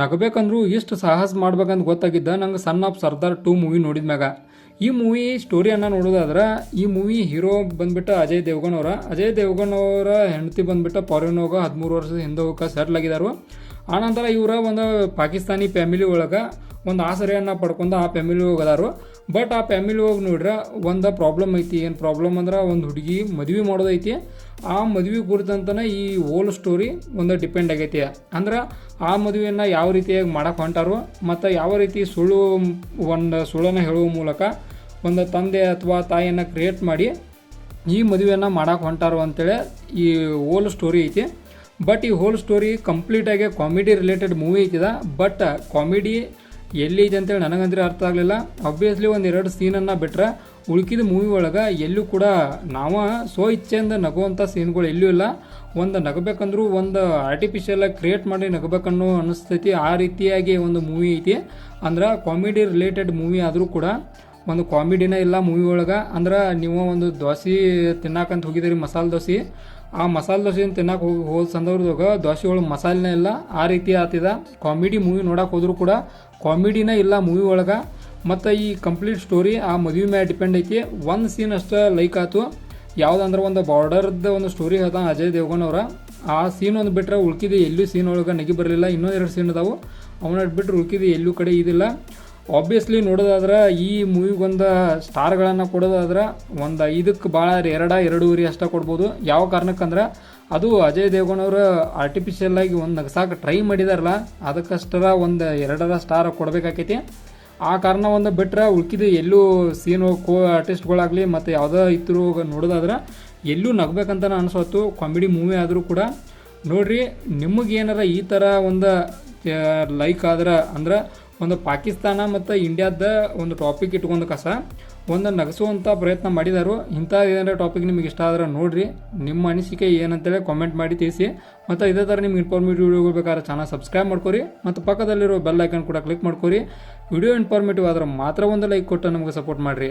ನಗಬೇಕಂದ್ರೂ ಇಷ್ಟು ಸಾಹಸ ಮಾಡ್ಬೇಕಂತ ಗೊತ್ತಾಗಿದ್ದ ನಂಗೆ son of Sardaar two movie ನೋಡಿದ ಮ್ಯಾಗ. ಈ ಮೂವಿ ಸ್ಟೋರಿಯನ್ನು ನೋಡೋದಾದ್ರೆ ಈ ಮೂವಿ ಹೀರೋ ಬಂದ್ಬಿಟ್ಟು ಅಜಯ್ ದೇವ್ಗನ್ ಅವರ. ಅಜಯ್ ದೇವ್ಗನ್ ಅವರ ಹೆಂಡತಿ ಬಂದ್ಬಿಟ್ಟು ಹೋಗೋ ಹದಿಮೂರು ವರ್ಷದ ಹಿಂದೆ ಹೋಗಕ್ಕೆ ಸೆಟ್ಲ್ ಆಗಿದ್ದಾರೆ ಆನಂತರ ಇವರ ಒಂದು ಪಾಕಿಸ್ತಾನಿ ಫ್ಯಾಮಿಲಿ ಒಳಗೆ ಒಂದು ಆಸರೆಯನ್ನು ಪಡ್ಕೊಂಡು ಆ ಫ್ಯಾಮಿಲಿ ಹೋಗದಾರು. ಬಟ್ ಆ ಫ್ಯಾಮಿಲಿ ಹೋಗಿ ನೋಡ್ರೆ ಒಂದು ಪ್ರಾಬ್ಲಮ್ ಐತಿ. ಏನು ಪ್ರಾಬ್ಲಮ್ ಅಂದ್ರೆ ಒಂದು ಹುಡುಗಿ ಮದುವೆ ಮಾಡೋದೈತಿ. ಆ ಮದುವೆ ಕುರಿತಂತನೇ ಈ ಓಲ್ ಸ್ಟೋರಿ ಒಂದು ಡಿಪೆಂಡ್ ಆಗೈತಿ. ಅಂದ್ರೆ ಆ ಮದುವೆಯನ್ನು ಯಾವ ರೀತಿಯಾಗಿ ಮಾಡಕ್ಕೆ ಹೊಂಟಾರು ಮತ್ತು ಯಾವ ರೀತಿ ಸುಳ್ಳು ಒಂದು ಸುಳ್ಳನ್ನು ಹೇಳುವ ಮೂಲಕ ಒಂದು ತಂದೆ ಅಥವಾ ತಾಯಿಯನ್ನು ಕ್ರಿಯೇಟ್ ಮಾಡಿ ಈ ಮದುವೆಯನ್ನು ಮಾಡೋಕೆ ಹೊಂಟಾರು ಅಂತೇಳಿ ಈ ಓಲ್ ಸ್ಟೋರಿ ಐತಿ. ಬಟ್ ಈ ಹೋಲ್ ಸ್ಟೋರಿ ಕಂಪ್ಲೀಟಾಗಿ ಕಾಮಿಡಿ ರಿಲೇಟೆಡ್ ಮೂವಿ ಐತಿದ. ಬಟ್ ಕಾಮಿಡಿ ಎಲ್ಲಿ ಇದೆ ಅಂತೇಳಿ ನನಗಂದ್ರೆ ಅರ್ಥ ಆಗಲಿಲ್ಲ. ಅಬ್ವಿಯಸ್ಲಿ ಒಂದು ಎರಡು ಸೀನನ್ನು ಬಿಟ್ರೆ ಉಳ್ಕಿದ ಮೂವಿ ಒಳಗೆ ಎಲ್ಲೂ ಕೂಡ ನಾವು ಸೋ ಇಚ್ಛೆಯಿಂದ ನಗುವಂಥ ಸೀನ್ಗಳು ಎಲ್ಲೂ ಇಲ್ಲ ಒಂದು ನಗಬೇಕಂದ್ರೂ ಒಂದು ಆರ್ಟಿಫಿಷಿಯಲಾಗಿ ಕ್ರಿಯೇಟ್ ಮಾಡಿ ನಗಬೇಕನ್ನೋ ಅನಿಸ್ತೈತಿ. ಆ ರೀತಿಯಾಗಿ ಒಂದು ಮೂವಿ ಐತಿ. ಅಂದ್ರೆ ಕಾಮಿಡಿ ರಿಲೇಟೆಡ್ ಮೂವಿ ಆದರೂ ಕೂಡ ಒಂದು ಕಾಮಿಡಿನೇ ಇಲ್ಲ ಮೂವಿ ಒಳಗೆ. ಅಂದ್ರೆ ನೀವು ಒಂದು ದೋಸೆ ತಿನ್ನಕಂತ ಹೋಗಿದ್ದೀರಿ ಮಸಾಲೆ ದೋಸೆ. ಆ ಮಸಾಲೆ ದೋಸೆ ತಿನ್ನಕ್ಕೆ ಹೋಗಿ ಹೋದ ಸಂದರ್ಭದಾಗ ದೋಸೆ ಒಳಗೆ ಮಸಾಲೆನೇ ಇಲ್ಲ. ಆ ರೀತಿ ಆತಿದ. ಕಾಮಿಡಿ ಮೂವಿ ನೋಡಕ್ಕೆ ಹೋದರೂ ಕೂಡ ಕಾಮಿಡಿನೇ ಇಲ್ಲ ಮೂವಿ ಒಳಗೆ. ಮತ್ತು ಈ ಕಂಪ್ಲೀಟ್ ಸ್ಟೋರಿ ಆ ಮದುವೆ ಮೇಲೆ ಡಿಪೆಂಡ್ ಐತಿ. ಒಂದು ಸೀನ್ ಅಷ್ಟೇ ಲೈಕ್ ಆಯ್ತು ಯಾವುದಂದ್ರೆ ಒಂದು ಬಾರ್ಡರ್ದ ಒಂದು ಸ್ಟೋರಿ ಅದ ಅಜಯ್ ದೇವ್ಗನ್ ಅವರ. ಆ ಸೀನ್ ಒಂದು ಬಿಟ್ಟರೆ ಉಳ್ಕಿದ ಎಲ್ಲೂ ಸೀನ್ ಒಳಗೆ ನಗಿ ಬರಲಿಲ್ಲ. ಇನ್ನೊಂದೆರಡು ಸೀನ್ ಅದಾವು. ಅವನ ಬಿಟ್ಟರೆ ಉಳ್ಕಿದ ಎಲ್ಲೂ ಕಡೆ ಇದಿಲ್ಲ. ಆಬ್ವಿಯಸ್ಲಿ ನೋಡೋದಾದ್ರೆ ಈ ಮೂವಿಗೊಂದು ಸ್ಟಾರ್ಗಳನ್ನು ಕೊಡೋದಾದ್ರೆ ಒಂದು ಐದಕ್ಕೆ ಭಾಳ ಎರಡ, ಎರಡೂವರೆ ಅಷ್ಟೇ ಕೊಡ್ಬೋದು. ಯಾವ ಕಾರಣಕ್ಕಂದ್ರೆ ಅದು ಅಜಯ್ ದೇವಗೌಡ ಅವರು ಆರ್ಟಿಫಿಷಿಯಲ್ ಆಗಿ ಒಂದು ನಗಸಾಕ ಟ್ರೈ ಮಾಡಿದಾರಲ್ಲ, ಅದಕ್ಕಷ್ಟರ ಒಂದು ಎರಡರ ಸ್ಟಾರ್ ಕೊಡಬೇಕಾಕೈತಿ. ಆ ಕಾರಣ ಒಂದು ಬಿಟ್ಟರೆ ಉಳ್ಕಿದ ಎಲ್ಲೂ ಸೀನು ಕೋ ಆರ್ಟಿಸ್ಟ್ಗಳಾಗಲಿ ಮತ್ತು ಯಾವುದೋ ಇದ್ರು ನೋಡೋದಾದ್ರೆ ಎಲ್ಲೂ ನಗಬೇಕಂತ ಅನಿಸೋತ್ತು ಕಾಮಿಡಿ ಮೂವಿ ಆದರೂ ಕೂಡ. ನೋಡ್ರಿ ನಿಮಗೇನಾರ ಈ ಥರ ಒಂದು ಲೈಕ್ ಆದ್ರೆ, ಅಂದ್ರೆ ಒಂದು ಪಾಕಿಸ್ತಾನ ಮತ್ತು ಇಂಡಿಯಾದ ಒಂದು ಟಾಪಿಕ್ ಇಟ್ಕೊಂಡು ಕಸ. ಒಂದು ನಗಸುವಂಥ ಪ್ರಯತ್ನ ಮಾಡಿದಾರು. ಇಂಥ ಏನಾರ ಟಾಪಿಕ್ ನಿಮಗೆ ಇಷ್ಟ ಆದ್ರೆ ನೋಡಿರಿ. ನಿಮ್ಮ ಅನಿಸಿಕೆ ಏನಂತೇಳಿ ಕಾಮೆಂಟ್ ಮಾಡಿ ತಿಳಿಸಿ. ಮತ್ತು ಇದೇ ಥರ ನಿಮ್ಗೆ ಇನ್ಫಾರ್ಮೇಟಿವ್ ವೀಡಿಯೋಗಳು ಬೇಕಾದ್ರೆ ಚಾನಲ್ ಸಬ್ಸ್ಕ್ರೈಬ್ ಮಾಡ್ಕೊರಿ. ಮತ್ತು ಪಕ್ಕದಲ್ಲಿರೋ ಬೆಲ್ ಐಕನ್ ಕೂಡ ಕ್ಲಿಕ್ ಮಾಡ್ಕೊರಿ. ವಿಡಿಯೋ ಇನ್ಫಾರ್ಮೇಟಿವ್ ಆದ್ರೆ ಮಾತ್ರ ಒಂದು ಲೈಕ್ ಕೊಟ್ಟು ನಮಗೆ ಸಪೋರ್ಟ್ ಮಾಡಿರಿ.